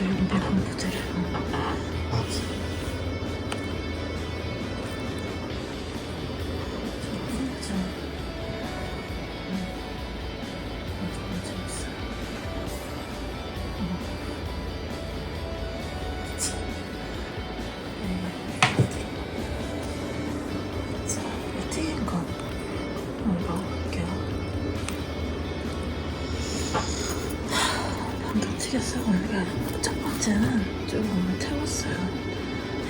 저 여기 배분 부재를. 첫 번째는 조금 태웠어요.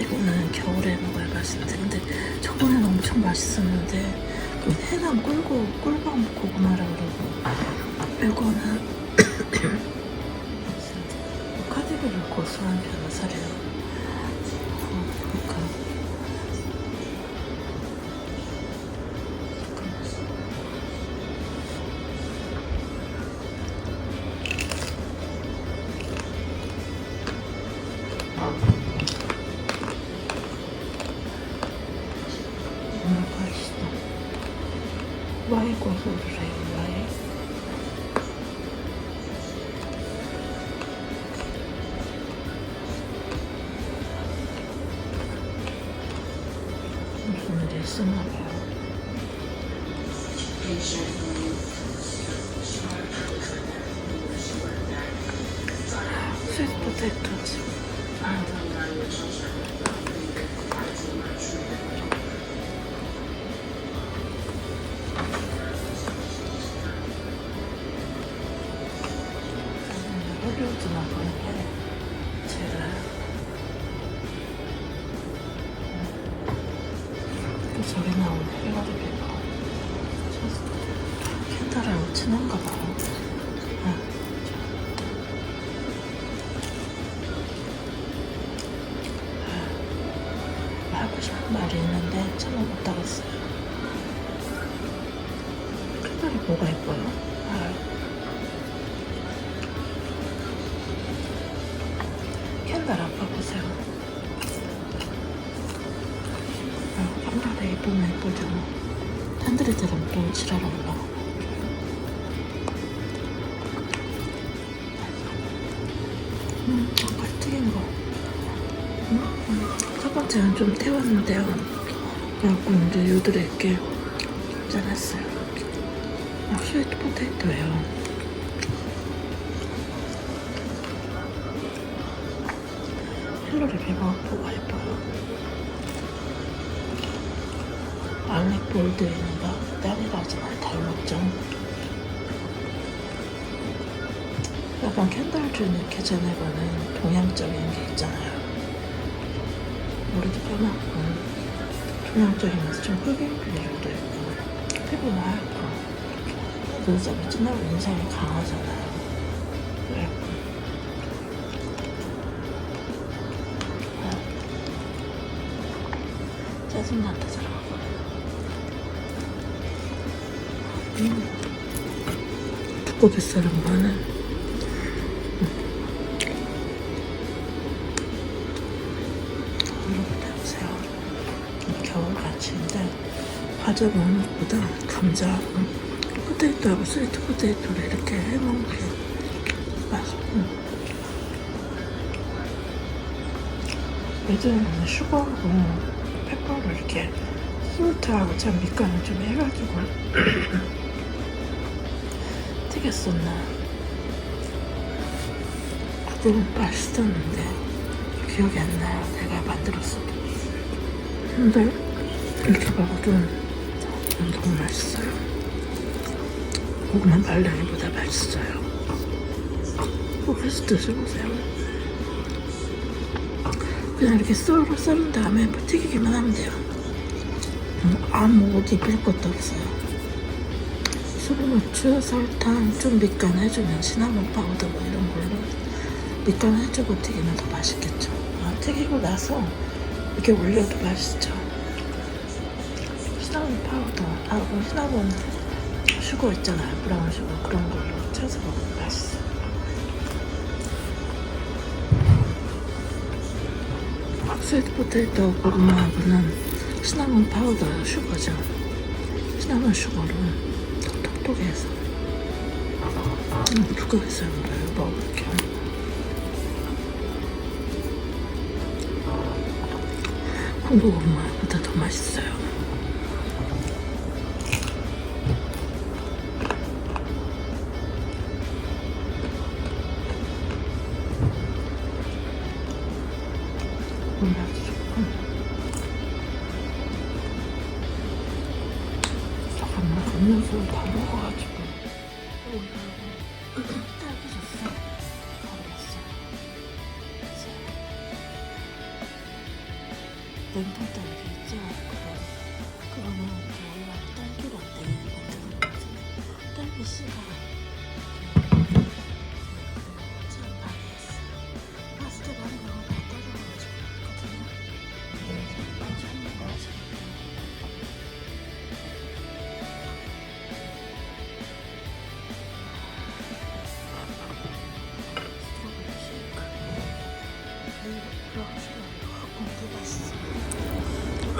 이거는 겨울에 먹어야 맛있는데 근데 저번에는 엄청 맛있었는데 그 해남 꿀고 꿀밤 고구마라 그러고 이거는 카디브를 고소한 변호사래요. 와이 고소를 해요, 와이. 무 하고 싶은 말이 있는데 참아 못하겠어요. 캔달이 뭐가 예뻐요? 아, 캔달 아빠 보세요. 아, 캔달에 예쁘면 예쁘죠. 캔들이들은 또 지랄한다. 음, 아까 튀긴 거. 음, 음. 첫 번째는 좀 태웠는데요. 그래갖고 이제 요들에 이렇게 짠했어요. 아, 스위트 포테이토예요. 배가 뭐가 예뻐요. 알렉 볼드에는가 딸이라지만 닮았죠. 약간 캔달준 이렇게 전해보는 동양적인 게 있잖아요. 머리도 까맣고 동양적이면서 좀 흑인 비율도 있고 피부가 하얗고 그래서 미친다고 인상이 강하잖아요. 그래갖고 짜증난다 저런 거. 음. 두꺼 뱃살은 거는 과자 먹는 것보다 감자, 음, 포테이토하고 스위트 포테이토를 이렇게 해먹는 게 맛있고. 예전에는 슈거하고 페퍼를 이렇게 솔트하고 참 밑간을 좀 해가지고 튀겼었나? 그거는 맛있었는데 기억이 안 나요. 내가 만들었어도. 근데 이렇게 먹어도 너무 맛있어요 고구마 말랭이보다 맛있어요 꼭 해서 드셔보세요 그냥 이렇게 썰어 썰은 다음에 뭐 튀기기만 하면 돼요. 음, 아무 옷 입힐 것도 없어요. 소금 후추, 설탕, 좀 밑간해주면 시나몬 파우더 뭐 이런 걸로 밑간해주고 튀기면 더 맛있겠죠. 아, 튀기고 나서 이렇게 올려도 맛있죠. 시나몬 파우더 하고 시나몬 슈거 있잖아요. 브라운 슈거 그런 걸로 채워서 먹으면 맛있어. 스위트 포테이토 고구마하고는 시나몬 파우더 슈거죠. 시나몬 슈거로 톡톡톡 해서 음, 두개 있어요. 이거 먹을게요. 한국 엄마보다 더 맛있어요. 냉동 딸기 있죠? 그거 그거는 이렇게 올라가 딸기 라떼 만드는 거지 딸기 씨가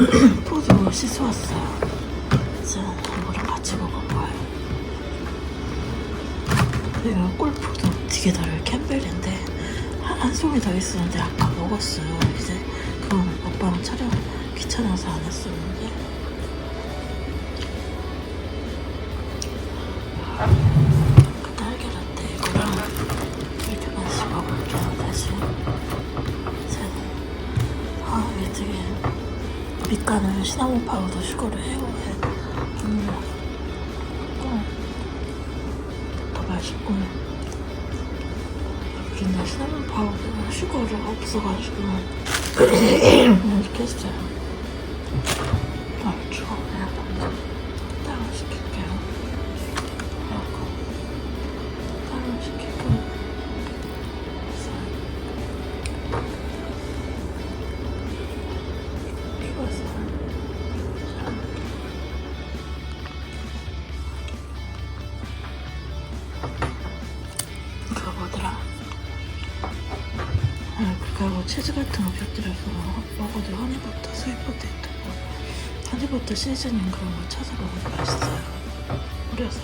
포도 씻어왔어요. 이제 이거랑 같이 먹어봐요. 이거 꿀포도 되게 달아요 캠벨인데 한, 한 송이 더 있었는데 아까 먹었어요. 이제 그건 오빠랑 촬영 귀찮아서 안 했었는데 밑간을 시나몬 파우더 슈거를 해오해 음. 음. 더 맛있고 근데 시나몬 파우더 슈거가 없어가지고 이렇게 했어요 치즈 같은 거 곁들여서 먹어도 허니버터, 스윗포테이토 뭐 허니버터 시즈닝 그런 거 찾아 먹으면 맛있어요. 뿌려서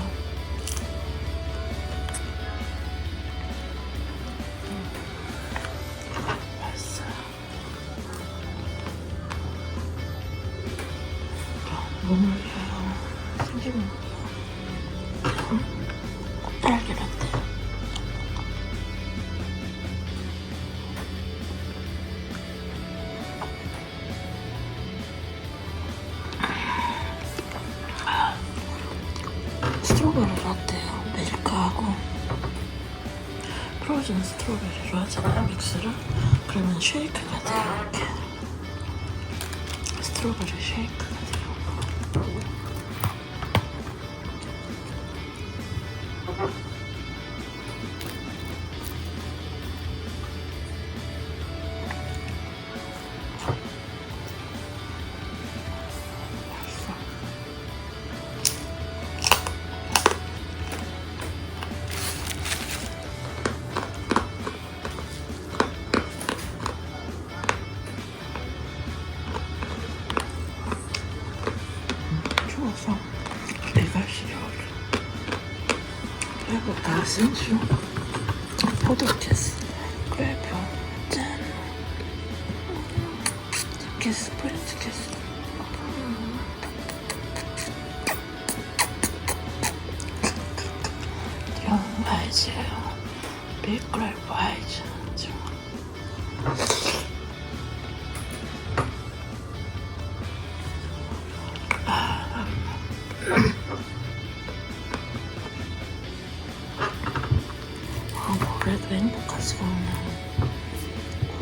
스트로베리 라떼요. 밀크하고 프로즌 스트로베리로 하잖아요, 믹스를. 그러면 쉐이크가 돼요, 이렇게. 스트로베리 쉐이크 배고파 생수 포도캐스 그래프 짠 캐스 프렌치 캐스 영화이즈요 빅그래프 아이즈 아,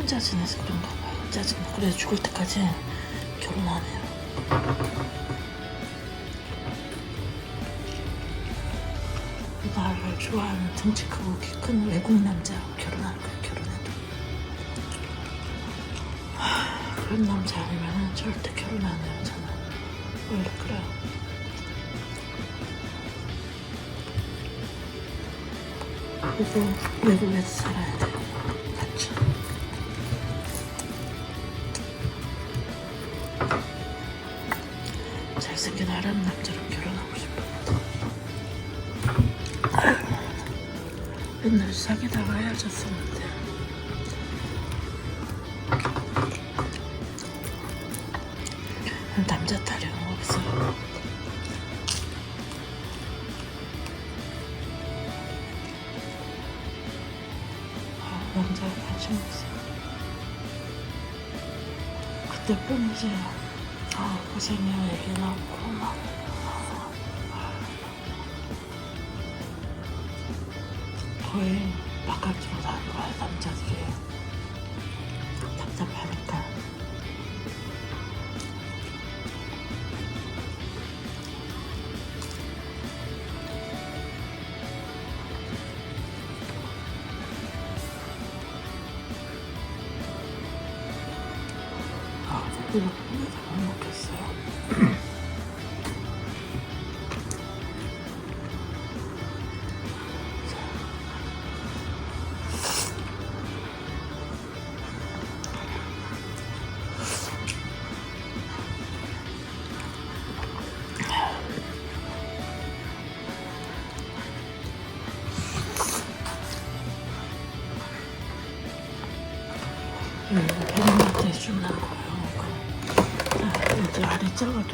혼자 지내서 그런가 봐요. 짜증나. 그래도 죽을 때까지 결혼 안 해요. 나를 좋아하는 등치 크고 키 큰 외국 남자하고 결혼할 거예요, 결혼해도. 하, 그런 남자 아니면 절대 결혼 안 해요, 저는. 원래 그래요. 그래서 외국에서 살아야 돼 아랍 남자랑 결혼하고 싶어. 맨날 사귀다가 헤어졌었는데. 남자 타령 없어요. 아, 남자에 관심 없어요. 그때 뿐이지. 아, 고생이야 얘기 나고 거의 바깥으로 나가요 남자들이. 답답하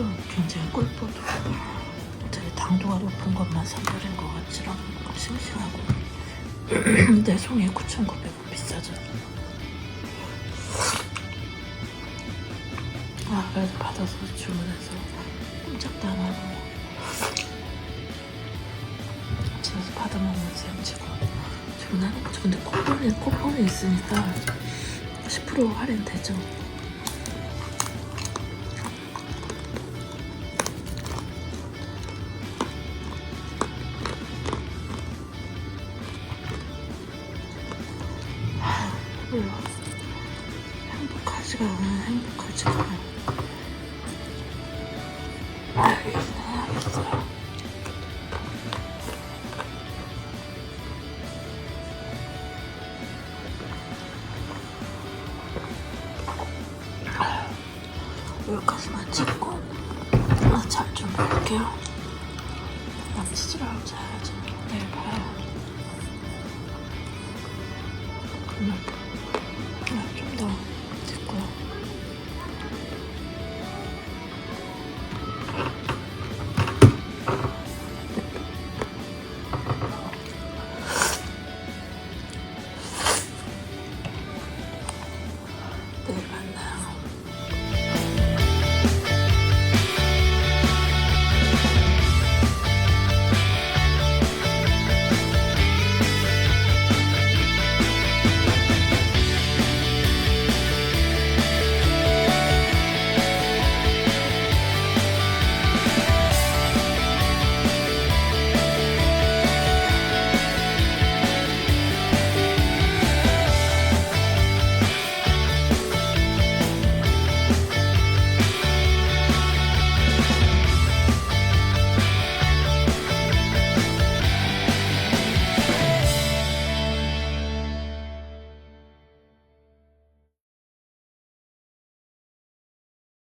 작아도 굉장히 꿀뽀도 되게 당도가 높은 것만 사버린 것 같지랑 싱싱하고 근데 송이 9,900원 비싸죠. 아 그래도 받아서 주문해서 꼼짝도 안 하고 집에서 받아먹는 셈 치고 주문하는 거죠. 근데 쿠폰이 쿠폰이 있으니까 10% 할인 되죠. 않아, 행복하지가 않아. 알겠어요. 여기까지만 찍고 나잘좀 볼게요. 남치즈랑 자야지. 내일 봐요.